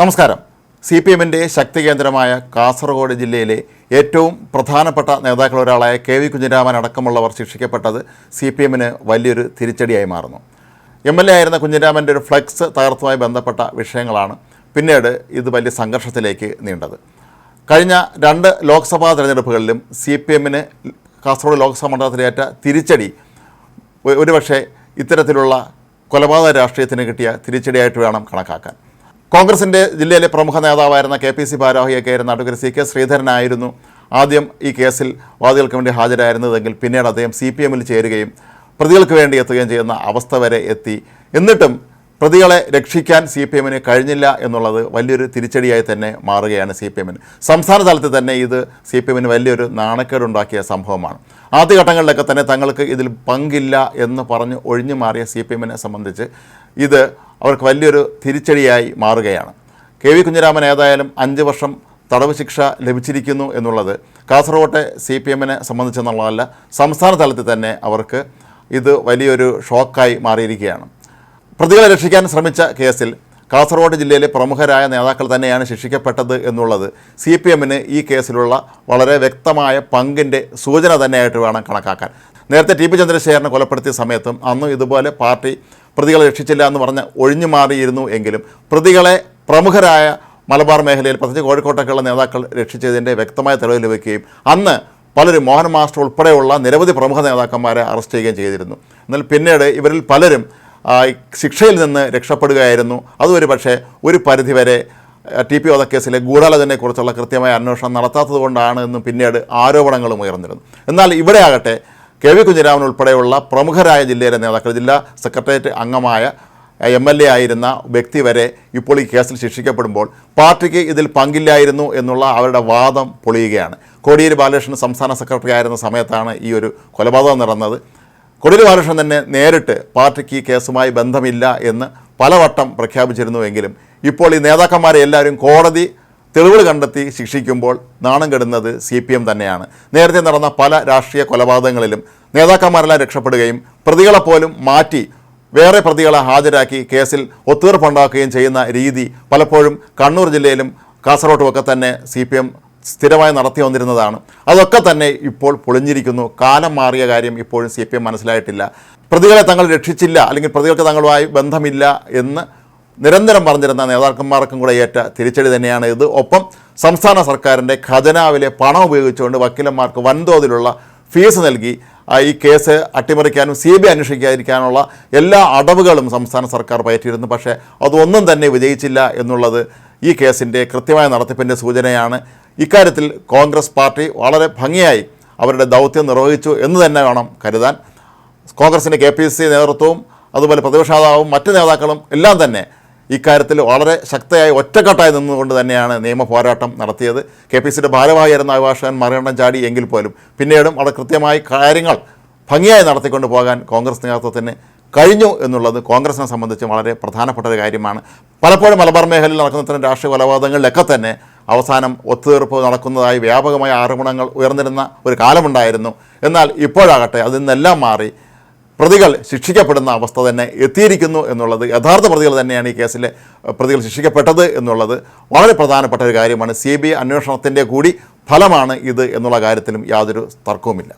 നമസ്കാരം. C P എമ്മിന്റെ ശക്തി കേന്ദ്രമായ കാസർഗോഡ് ജില്ലയിലെ ഏറ്റവും പ്രധാനപ്പെട്ട നേതാക്കളൊരാളായ കെ വി കുഞ്ഞിരാമൻ അടക്കമുള്ളവർ ശിക്ഷിക്കപ്പെട്ടത് സി പി എമ്മിന് വലിയൊരു തിരിച്ചടിയായി മാറുന്നു. എം എൽ എ ആയിരുന്ന കുഞ്ഞിരാമന്റെ ഒരു ഫ്ലെക്സ് തകർത്തുമായി ബന്ധപ്പെട്ട വിഷയങ്ങളാണ് പിന്നീട് ഇത് വലിയ സംഘർഷത്തിലേക്ക് നീണ്ടത്. കഴിഞ്ഞ രണ്ട് ലോക്സഭാ തെരഞ്ഞെടുപ്പുകളിലും സി പി എമ്മിന് കാസർഗോഡ് ലോക്സഭാ മണ്ഡലത്തിലേറ്റ തിരിച്ചടി ഒരുപക്ഷെ ഇത്തരത്തിലുള്ള കൊലപാതക രാഷ്ട്രീയത്തിന് കിട്ടിയ തിരിച്ചടിയായിട്ട് വേണം കണക്കാക്കാൻ. കോൺഗ്രസിന്റെ ജില്ലയിലെ പ്രമുഖ നേതാവായിരുന്ന കെ പി സി ആയിരുന്ന അഡ്വക്കേറ്റ് സി കെ ശ്രീധരനായിരുന്നു. ആദ്യം ഈ കേസിൽ വാദികൾക്ക് വേണ്ടി ഹാജരായിരുന്നതെങ്കിൽ പിന്നീട് അദ്ദേഹം സി പി എമ്മിൽ ചേരുകയും പ്രതികൾക്ക് വേണ്ടി എത്തുകയും ചെയ്യുന്ന അവസ്ഥ വരെ എത്തി. എന്നിട്ടും പ്രതികളെ രക്ഷിക്കാൻ സി പി എമ്മിന് കഴിഞ്ഞില്ല എന്നുള്ളത് വലിയൊരു തിരിച്ചടിയായി തന്നെ മാറുകയാണ് സി പി എമ്മിന്. സംസ്ഥാന തലത്തിൽ തന്നെ ഇത് സി പി എമ്മിന് വലിയൊരു നാണക്കേടുണ്ടാക്കിയ സംഭവമാണ്. ആദ്യഘട്ടങ്ങളിലൊക്കെ തന്നെ തങ്ങൾക്ക് ഇതിൽ പങ്കില്ല എന്ന് പറഞ്ഞ് ഒഴിഞ്ഞു മാറിയ സി പി എമ്മിനെ സംബന്ധിച്ച് ഇത് അവർക്ക് വലിയൊരു തിരിച്ചടിയായി മാറുകയാണ്. കെ വി കുഞ്ഞിരാമൻ ഏതായാലും അഞ്ച് വർഷം തടവ് ശിക്ഷ ലഭിച്ചിരിക്കുന്നു എന്നുള്ളത് കാസർകോട്ടെ സി പി എമ്മിനെ സംബന്ധിച്ചെന്നുള്ളതല്ല സംസ്ഥാന തലത്തിൽ തന്നെ അവർക്ക് ഇത് വലിയൊരു ഷോക്കായി മാറിയിരിക്കുകയാണ്. പ്രതികളെ രക്ഷിക്കാൻ ശ്രമിച്ച കേസിൽ കാസർഗോഡ് ജില്ലയിലെ പ്രമുഖരായ നേതാക്കൾ തന്നെയാണ് ശിക്ഷിക്കപ്പെട്ടത് എന്നുള്ളത് സി പി എമ്മിന് ഈ കേസിലുള്ള വളരെ വ്യക്തമായ പങ്കിന്റെ സൂചന തന്നെയായിട്ട് വേണം കണക്കാക്കാൻ. നേരത്തെ ടി പി ചന്ദ്രശേഖരനെ കൊലപ്പെടുത്തിയ സമയത്തും അന്നും ഇതുപോലെ പാർട്ടി പ്രതികളെ രക്ഷിച്ചില്ല എന്ന് പറഞ്ഞ് ഒഴിഞ്ഞു മാറിയിരുന്നു എങ്കിലും പ്രതികളെ പ്രമുഖരായ മലബാർ മേഖലയിൽ പ്രത്യേകിച്ച് കോഴിക്കോട്ടൊക്കെയുള്ള നേതാക്കൾ രക്ഷിച്ചതിന്റെ വ്യക്തമായ തെളിവ് ലഭിക്കുകയും അന്ന് പലരും മോഹൻ മാസ്റ്റർ ഉൾപ്പെടെയുള്ള നിരവധി പ്രമുഖ നേതാക്കന്മാരെ അറസ്റ്റ് ചെയ്യുകയും ചെയ്തിരുന്നു. എന്നാൽ പിന്നീട് ഇവരിൽ പലരും ശിക്ഷയിൽ നിന്ന് രക്ഷപ്പെടുകയായിരുന്നു. അതൊരു പക്ഷേ ഒരു പരിധിവരെ ടി പി വധക്കേസിലെ ഗൂഢാലോചനയെക്കുറിച്ചുള്ള കൃത്യമായ അന്വേഷണം നടത്താത്തത് കൊണ്ടാണ് എന്ന് പിന്നീട് ആരോപണങ്ങളും ഉയർന്നിരുന്നു. എന്നാൽ ഇവിടെ ആകട്ടെ കെ വി കുഞ്ഞിരാമൻ ഉൾപ്പെടെയുള്ള പ്രമുഖരായ ജില്ലയിലെ നേതാക്കൾ ജില്ലാ സെക്രട്ടേറിയറ്റ് അംഗമായ എം എൽ എ ആയിരുന്ന വ്യക്തി വരെ ഇപ്പോൾ ഈ കേസിൽ ശിക്ഷിക്കപ്പെടുമ്പോൾ പാർട്ടിക്ക് ഇതിൽ പങ്കില്ലായിരുന്നു എന്നുള്ള അവരുടെ വാദം പൊളിയുകയാണ്. കോടിയേരി ബാലകൃഷ്ണൻ സംസ്ഥാന സെക്രട്ടറി ആയിരുന്ന സമയത്താണ് ഈ ഒരു കൊലപാതകം നടന്നത്. കോടിയേരി ബാലകൃഷ്ണൻ തന്നെ നേരിട്ട് പാർട്ടിക്ക് ഈ കേസുമായി ബന്ധമില്ല എന്ന് പലവട്ടം പ്രഖ്യാപിച്ചിരുന്നുവെങ്കിലും ഇപ്പോൾ ഈ നേതാക്കന്മാരെ എല്ലാവരും കോടതി തെളിവുകൾ കണ്ടെത്തി ശിക്ഷിക്കുമ്പോൾ നാണം കെടുന്നത് സി പി എം തന്നെയാണ്. നേരത്തെ നടന്ന പല രാഷ്ട്രീയ കൊലപാതകങ്ങളിലും നേതാക്കന്മാരെല്ലാം രക്ഷപ്പെടുകയും പ്രതികളെപ്പോലും മാറ്റി വേറെ പ്രതികളെ ഹാജരാക്കി കേസിൽ ഒത്തുതീർപ്പുണ്ടാക്കുകയും ചെയ്യുന്ന രീതി പലപ്പോഴും കണ്ണൂർ ജില്ലയിലും കാസർഗോട്ടുമൊക്കെ തന്നെ സി പി എം സ്ഥിരമായി നടത്തി വന്നിരുന്നതാണ്. അതൊക്കെ തന്നെ ഇപ്പോൾ പൊളിഞ്ഞിരിക്കുന്നു. കാലം മാറിയ കാര്യം ഇപ്പോഴും സി പി എം മനസ്സിലായിട്ടില്ല. പ്രതികളെ തങ്ങൾ രക്ഷിച്ചില്ല അല്ലെങ്കിൽ പ്രതികൾക്ക് തങ്ങളുമായി ബന്ധമില്ല എന്ന് നിരന്തരം പറഞ്ഞിരുന്ന നേതാക്കന്മാർക്കും കൂടെ ഏറ്റ തിരിച്ചടി തന്നെയാണ് ഇത്. ഒപ്പം സംസ്ഥാന സർക്കാരിന്റെ ഖജനാവിലെ പണം ഉപയോഗിച്ചുകൊണ്ട് വക്കീലന്മാർക്ക് വൻതോതിലുള്ള ഫീസ് നൽകി. ഈ കേസ് അട്ടിമറിക്കാനും സി ബി അന്വേഷിക്കാതിരിക്കാനുള്ള എല്ലാ അടവുകളും സംസ്ഥാന സർക്കാർ പയറ്റിയിരുന്നു. പക്ഷേ അതൊന്നും തന്നെ വിജയിച്ചില്ല എന്നുള്ളത് ഈ കേസിന്റെ കൃത്യമായ നടത്തിപ്പിന്റെ സൂചനയാണ്. ഇക്കാര്യത്തിൽ കോൺഗ്രസ് പാർട്ടി വളരെ ഭംഗിയായി അവരുടെ ദൗത്യം നിർവഹിച്ചു എന്ന് തന്നെ വേണം കരുതാൻ. കോൺഗ്രസിന്റെ കെ പി സി നേതൃത്വവും അതുപോലെ പ്രതിപക്ഷ നേതാവും മറ്റ് നേതാക്കളും എല്ലാം തന്നെ ഇക്കാര്യത്തിൽ വളരെ ശക്തയായി ഒറ്റക്കെട്ടായി നിന്നുകൊണ്ട് തന്നെയാണ് നിയമ പോരാട്ടം നടത്തിയത്. കെ പി സിയുടെ ഭാരവാഹിയായിരുന്ന അഭിഭാഷകൻ മറികണ്ഠൻ ചാടി എങ്കിൽ പോലും പിന്നീടും അവിടെ കൃത്യമായി കാര്യങ്ങൾ ഭംഗിയായി നടത്തിക്കൊണ്ട് പോകാൻ കോൺഗ്രസ് നേതൃത്വത്തിന് കഴിഞ്ഞു എന്നുള്ളത് കോൺഗ്രസിനെ സംബന്ധിച്ച് വളരെ പ്രധാനപ്പെട്ട ഒരു കാര്യമാണ്. പലപ്പോഴും മലബാർ മേഖലയിൽ നടക്കുന്ന ഇത്തരം രാഷ്ട്രീയ കൊലപാതകങ്ങളിലൊക്കെ തന്നെ അവസാനം ഒത്തുതീർപ്പ് നടക്കുന്നതായി വ്യാപകമായ ആരോപണങ്ങൾ ഉയർന്നിരുന്ന ഒരു കാലമുണ്ടായിരുന്നു. എന്നാൽ ഇപ്പോഴാകട്ടെ അതിൽ നിന്നെല്ലാം മാറി പ്രതികൾ ശിക്ഷിക്കപ്പെടുന്ന അവസ്ഥ തന്നെ എത്തിയിരിക്കുന്നു എന്നുള്ളത് യഥാർത്ഥ പ്രതികൾ തന്നെയാണ് ഈ കേസിൽ പ്രതികൾ ശിക്ഷിക്കപ്പെട്ടത് എന്നുള്ളത് വളരെ പ്രധാനപ്പെട്ട ഒരു കാര്യമാണ്. സി ബി ഐ അന്വേഷണത്തിന്റെ കൂടി ഫലമാണ് ഇത് എന്നുള്ള കാര്യത്തിലും യാതൊരു തർക്കവുമില്ല.